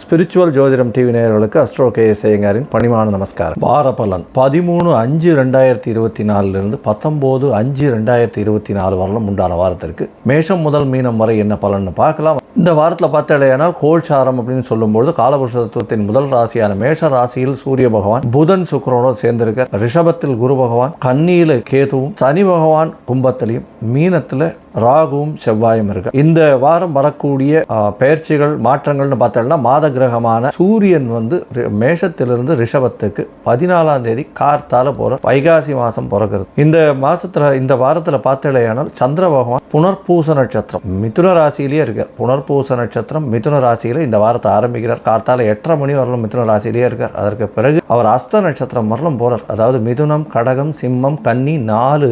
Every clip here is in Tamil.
ஸ்பிரிச்சுவல் ஜோதிடம் டிவி நேயர்களுக்கு அஸ்ட்ரோ கே எஸ் ஐயங்காரின் பணிவான நமஸ்காரம். வார பலன் பதிமூணு அஞ்சு ரெண்டாயிரத்தி இருபத்தி நாலுலேருந்து பத்தொம்போது அஞ்சு ரெண்டாயிரத்தி இருபத்தி நாலு வரலும் உண்டான வாரத்திற்கு மேஷம் முதல் மீனம் வரை என்ன பலன்னு பார்க்கலாம். இந்த வாரத்தில் பார்த்தாலேயானால் கோல்சாரம் அப்படின்னு சொல்லும்போது காலபுருஷ தத்துவத்தின் முதல் ராசியான மேஷ ராசியில் சூரிய பகவான் புதன் சுக்கரனோடு சேர்ந்திருக்க ரிஷபத்தில் குரு பகவான் கன்னியில கேதுவும் சனி பகவான் கும்பத்திலையும் மீனத்தில் ராகுவும் செவ்வாயும் இருக்கு. இந்த வாரம் வரக்கூடிய பயிற்சிகள் மாற்றங்கள்னு பார்த்தோம்னா மாத கிரகமான சூரியன் வந்து மேஷத்திலிருந்து ரிஷபத்துக்கு பதினாலாம் தேதி கார்த்தால போற வைகாசி மாசம் பிறகுறது இந்த மாசத்துல இந்த வாரத்துல பார்த்தேனால் சந்திர பகவான் புனர்பூச நட்சத்திரம் மிதுன ராசியிலேயே இருக்கார். புனர்பூச நட்சத்திரம் மிதுன ராசியில இந்த வாரத்தை ஆரம்பிக்கிறார். கார்த்தால எட்டரை மணி வரலும் மிதுன ராசியிலேயே இருக்கார். அதற்கு பிறகு அவர் அஸ்த நட்சத்திரம் வரலும் போறார். அதாவது மிதுனம் கடகம் சிம்மம் கன்னி நாலு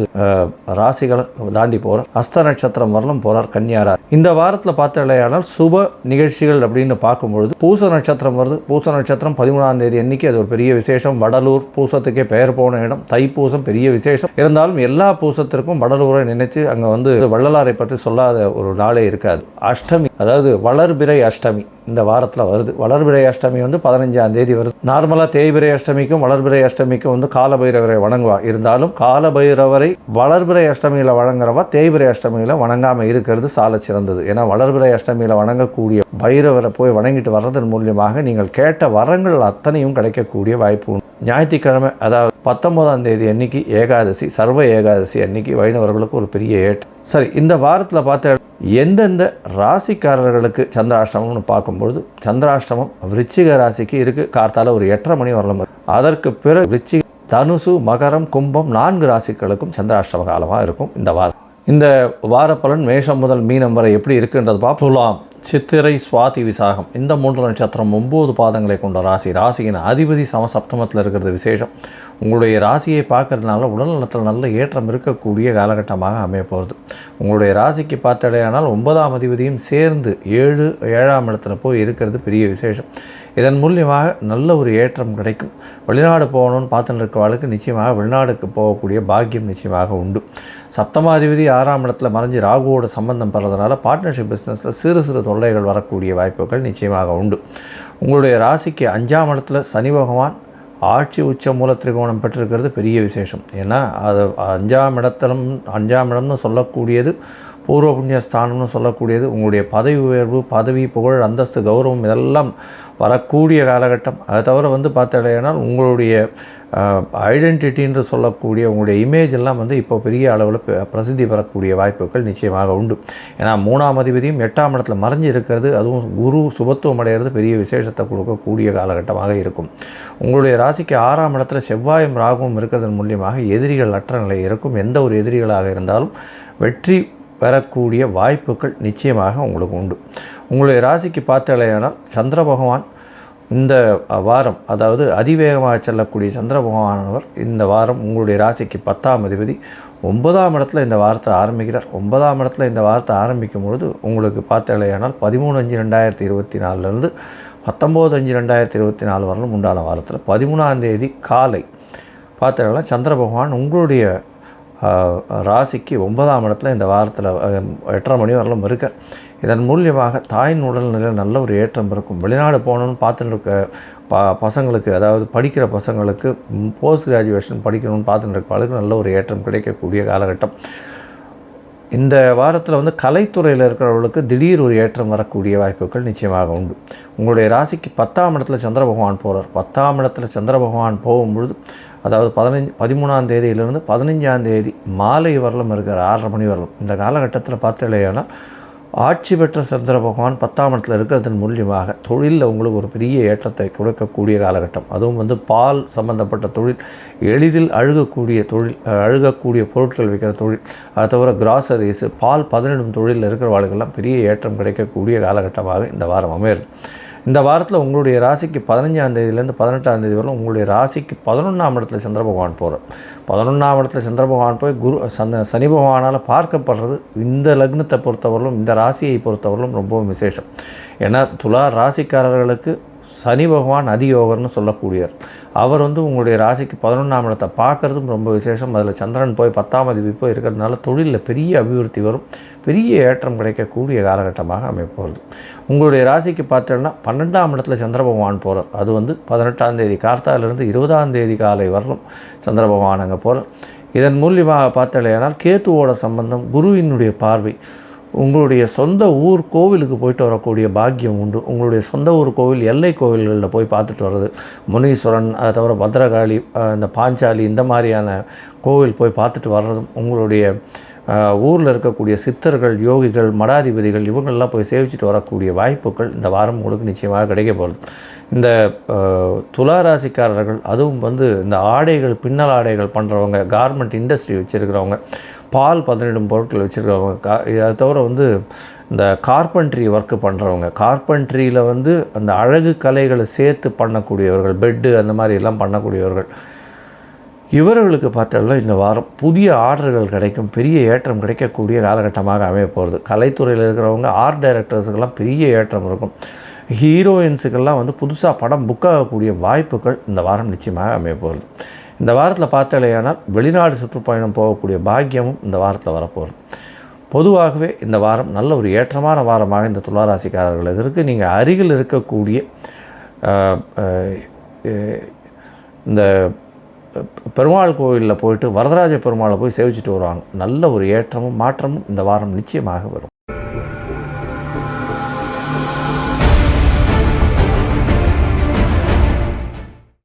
ராசிகளை தாண்டி போறார். அஸ்த நட்சத்திரம் வரலும் போறார் கன்னியாரா. இந்த வாரத்தில் பார்த்தலையானால் சுப நிகழ்ச்சிகள் அப்படின்னு பார்க்கும்பொழுது பூச நட்சத்திரம் வருது. பூச நட்சத்திரம் பதிமூணாம் தேதி அன்னைக்கு அது ஒரு பெரிய விசேஷம். வடலூர் பூசத்துக்கே பெயர் போன இடம். தைப்பூசம் பெரிய விசேஷம். இருந்தாலும் எல்லா பூசத்திற்கும் வடலூரை நினைச்சு அங்கே வந்து வள்ளலாரை பற்றி சொல்லாத ஒரு நாளே இருக்காது. அஷ்டமி அதாவது வளர்பிறை அஷ்டமி. இந்த வாரத்தில் வருது. வளர்பிறை அஷ்டமி வந்து பதினஞ்சாம் தேதி வருது. நார்மலாக தேய்பிறை அஷ்டமிக்கும் வளர்பிறை அஷ்டமிக்கும் வந்து காலபைரவரை வணங்குவா. இருந்தாலும் காலபைரவரை வளர்பிறை அஷ்டமியில் வணங்குறவா தேய்பிறை அஷ்டமியில் வணங்காமல் இருக்கிறது சால சிறந்தது. ஏன்னா வளர்பிறை அஷ்டமியில் வணங்கக்கூடிய பைரவரை போய் வணங்கிட்டு வர்றதன் மூலியமாக நீங்கள் கேட்ட வரங்கள் அத்தனையும் கிடைக்கக்கூடிய வாய்ப்பு உண்டு. ஞாயிற்றுக்கிழமை அதாவது பத்தொன்பதாம் தேதி அன்னைக்கு ஏகாதசி சர்வ ஏகாதசி அன்னைக்கு வைணவர்களுக்கு ஒரு பெரிய ஏற்று சரி இந்த வாரத்தில் பார்த்த எந்தெந்த ராசிக்காரர்களுக்கு சந்திராஷ்டமம்னு பார்க்கும்பொழுது சந்திராஷ்டமம் விருச்சிக ராசிக்கு இருக்குது கார்த்தால ஒரு எட்டரை மணி வரலாம் அதற்கு பிறகு விருச்சிக தனுசு மகரம் கும்பம் நான்கு ராசிகளுக்கும் சந்திராஷ்டம காலமாக இருக்கும் இந்த வாரம். இந்த வார பலன் மேஷம் முதல் மீனம் வரை எப்படி இருக்குன்றது பார்ப்போம். சித்திரை சுவாதி விசாகம். இந்த மூன்று நட்சத்திரம் ஒம்பது பாதங்களை கொண்ட ராசி. ராசியின் அதிபதி சமசப்தமத்தில் இருக்கிறது விசேஷம். உங்களுடைய ராசியை பார்க்கறதுனால உடல் நலத்தில் நல்ல ஏற்றம் இருக்கக்கூடிய காலகட்டமாக அமைய போகிறது உங்களுடைய ராசிக்கு பார்த்தடையானால் ஒன்பதாம் அதிபதியும் சேர்ந்து ஏழு ஏழாம் இடத்துல போய் இருக்கிறது பெரிய விசேஷம். இதன் மூலியமாக நல்ல ஒரு ஏற்றம் கிடைக்கும். வெளிநாடு போகணும்னு பார்த்துட்டு இருக்கவாளுக்கு நிச்சயமாக வெளிநாடுக்கு போகக்கூடிய பாக்கியம் நிச்சயமாக உண்டு. சப்தமாதிபதி ஆறாம் இடத்துல மறைஞ்சு ராகுவோட சம்பந்தம் பெறதுனால பார்ட்னர்ஷிப் பிஸ்னஸில் சிறு சிறு தொல்லைகள் வரக்கூடிய வாய்ப்புகள் நிச்சயமாக உண்டு. உங்களுடைய ராசிக்கு அஞ்சாம் இடத்துல சனி பகவான் ஆட்சி உச்ச மூல திரிகோணம் பெற்றிருக்கிறது பெரிய விசேஷம். ஏன்னா அது அஞ்சாம் இடத்திலும் அஞ்சாம் இடம்னு சொல்லக்கூடியது பூர்வ புண்ணிய ஸ்தானம்னு சொல்லக்கூடியது உங்களுடைய பதவி உயர்வு பதவி புகழ் அந்தஸ்து கௌரவம் இதெல்லாம் வரக்கூடிய காலகட்டம். அதை தவிர வந்து பார்த்தடையானால் உங்களுடைய ஐடென்டிட்டின்னு சொல்லக்கூடிய உங்களுடைய இமேஜ் எல்லாம் வந்து இப்போ பெரிய அளவில் பிரசித்தி பெறக்கூடிய வாய்ப்புகள் நிச்சயமாக உண்டு. ஏன்னா மூணாம் அதிபதியும் எட்டாம் இடத்துல மறைஞ்சு இருக்கிறது அதுவும் குரு சுபத்துவம் அடைகிறது பெரிய விசேஷத்தை கொடுக்கக்கூடிய காலகட்டமாக இருக்கும். உங்களுடைய ராசிக்கு ஆறாம் இடத்துல செவ்வாயும் ராகுவும் இருக்கிறதன் மூலியமாக எதிரிகள் அற்ற நிலை இருக்கும். எந்த ஒரு எதிரிகளாக இருந்தாலும் வெற்றி பெறக்கூடிய வாய்ப்புகள் நிச்சயமாக உங்களுக்கு உண்டு. உங்களுடைய ராசிக்கு பார்த்தாலேயானால் சந்திர பகவான் இந்த வாரம் அதாவது அதிவேகமாக செல்லக்கூடிய சந்திர பகவானவர் இந்த வாரம் உங்களுடைய ராசிக்கு பத்தாம் அதிபதி. ஒன்பதாம் இடத்துல இந்த வாரத்தை ஆரம்பிக்கிறார். ஒன்பதாம் இடத்துல இந்த வாரத்தை ஆரம்பிக்கும் பொழுது உங்களுக்கு பார்த்தாலேயானால் பதிமூணு அஞ்சு ரெண்டாயிரத்தி இருபத்தி நாலுலேருந்து பத்தொம்போது அஞ்சு ரெண்டாயிரத்தி இருபத்தி நாலு வரலும் உண்டான வாரத்தில் பதிமூணாம் தேதி காலை பார்த்தீங்கன்னா சந்திர பகவான் உங்களுடைய ராசிக்கு ஒன்பதாம் இடத்துல இந்த வாரத்தில் எட்டரை மணி வரலும் இருக்க. இதன் மூலியமாக தாயின் உடல்நிலையில் நல்ல ஒரு ஏற்றம் இருக்கும். வெளிநாடு போகணும்னு பார்த்துட்டு இருக்க ப பசங்களுக்கு அதாவது படிக்கிற பசங்களுக்கு போஸ்ட் கிராஜுவேஷன் படிக்கணும்னு பார்த்துட்டு இருக்க நல்ல ஒரு ஏற்றம் கிடைக்கக்கூடிய காலகட்டம். இந்த வாரத்தில் வந்து கலைத்துறையில் இருக்கிறவர்களுக்கு திடீர் ஒரு ஏற்றம் வரக்கூடிய வாய்ப்புகள் நிச்சயமாக உண்டு. உங்களுடைய ராசிக்கு பத்தாம் இடத்துல சந்திர பகவான் போகிறார் பத்தாம் இடத்துல சந்திர பகவான் போகும்பொழுது அதாவது பதினஞ்சு பதிமூணாம் தேதியிலிருந்து பதினஞ்சாம் தேதி மாலை வரலும் இருக்கிற ஆறரை மணி வரலும். இந்த காலகட்டத்தில் பார்த்தீங்கன்னா ஆட்சி பெற்ற சந்திர பகவான் பத்தாம் இடத்துல இருக்கிறதன் மூலியமாக தொழிலில் உங்களுக்கு ஒரு பெரிய ஏற்றத்தை கொடுக்கக்கூடிய காலகட்டம். அதுவும் வந்து பால் சம்பந்தப்பட்ட தொழில் எளிதில் அழுகக்கூடிய தொழில் அழுகக்கூடிய பொருட்கள் விற்கிற தொழில் அதை தவிர கிராசரிஸு பால் பதனிடும் தொழிலில் இருக்கிற வாழ்க்கெல்லாம் பெரிய ஏற்றம் கிடைக்கக்கூடிய காலகட்டமாக இந்த வாரம் அமையிறது இந்த வாரத்தில் உங்களுடைய ராசிக்கு பதினஞ்சாம் தேதியிலேருந்து பதினெட்டாம் தேதி வரலும் உங்களுடைய ராசிக்கு பதினொன்றாம் இடத்துல சந்திர பகவான் போகிறார் பதினொன்றாம் இடத்துல சந்திர பகவான் போய் குரு சந்த சனி பகவானால் பார்க்கப்படுறது இந்த லக்னத்தை பொறுத்தவரையிலும் இந்த ராசியை பொறுத்தவரையிலும் ரொம்பவும் விசேஷம். ஏன்னா துலா ராசிக்காரர்களுக்கு சனி பகவான் அதியோகர்னு சொல்லக்கூடியவர். அவர் வந்து உங்களுடைய ராசிக்கு பதினொன்றாம் இடத்தை பார்க்குறதும் ரொம்ப விசேஷம். அதில் சந்திரன் போய் பத்தாம் அதிபதி போய் இருக்கிறதுனால தொழிலில் பெரிய அபிவிருத்தி வரும். பெரிய ஏற்றம் கிடைக்கக்கூடிய காலகட்டமாக அமைப்போகிறது உங்களுடைய ராசிக்கு பார்த்தோன்னா பன்னெண்டாம் இடத்துல சந்திர பகவான் போகிறார் அது வந்து பதினெட்டாம் தேதி கார்த்தாலிருந்து இருபதாம் தேதி காலை வரலும் சந்திர பகவான் அங்கே போகிறார் இதன் மூலியமாக பார்த்தலையானால் கேத்துவோட சம்பந்தம் குருவினுடைய பார்வை உங்களுடைய சொந்த ஊர் கோவிலுக்கு போயிட்டு வரக்கூடிய பாக்கியம் உண்டு. உங்களுடைய சொந்த ஊர் கோவில் எல்லை கோவில்களில் போய் பார்த்துட்டு வர்றது. முனீஸ்வரன் அதை தவிர பத்ரகாளி இந்த பாஞ்சாலி இந்த மாதிரியான கோவில் போய் பார்த்துட்டு வர்றதும் உங்களுடைய ஊரில் இருக்கக்கூடிய சித்தர்கள் யோகிகள் மடாதிபதிகள் இவங்கெல்லாம் போய் சேவிச்சுட்டு வரக்கூடிய வாய்ப்புகள் இந்த வாரம் உங்களுக்கு நிச்சயமாக கிடைக்க போகிறது இந்த துளாராசிக்காரர்கள் துலா ராசிக்காரர்கள் அதுவும் வந்து இந்த ஆடைகள் பின்னல் ஆடைகள் பண்ணுறவங்க கார்மெண்ட் இண்டஸ்ட்ரி வச்சுருக்கிறவங்க பால் பதனிடும் பொருட்கள் வச்சுருக்கவங்க கா அதை தவிர வந்து இந்த கார்பென்ட்ரி ஒர்க்கு பண்ணுறவங்க கார்பென்ட்ரியில் வந்து அந்த அழகு கலைகளை சேர்த்து பண்ணக்கூடியவர்கள் பெட்டு அந்த மாதிரி எல்லாம் பண்ணக்கூடியவர்கள். இவர்களுக்கு பார்த்தோம்னா இந்த வாரம் புதிய ஆர்டர்கள் கிடைக்கும் பெரிய ஏற்றம் கிடைக்கக்கூடிய காலகட்டமாக அமைய போகிறது கலைத்துறையில் இருக்கிறவங்க ஆர்ட் டைரக்டர்ஸுக்கெல்லாம் பெரிய ஏற்றம் இருக்கும். ஹீரோயின்ஸுக்கெல்லாம் வந்து புதுசாக படம் புக் ஆகக்கூடிய வாய்ப்புகள் இந்த வாரம் நிச்சயமாக அமைய போகிறது இந்த வாரத்தில் பார்த்தாலேயானால் வெளிநாடு சுற்றுப்பயணம் போகக்கூடிய பாக்கியமும் இந்த வாரத்தில் வரப்போகிறது பொதுவாகவே இந்த வாரம் நல்ல ஒரு ஏற்றமான வாரமாக இந்த துளாராசிக்காரர்களுக்கு இருக்குது நீங்கள் அருகில் இருக்கக்கூடிய இந்த பெருமாள் கோயிலில் போயிட்டு வரதராஜ பெருமாளை போய் சேவிச்சிட்டு வருவாங்க. நல்ல ஒரு ஏற்றமும் மாற்றமும் இந்த வாரம் நிச்சயமாக வரும்.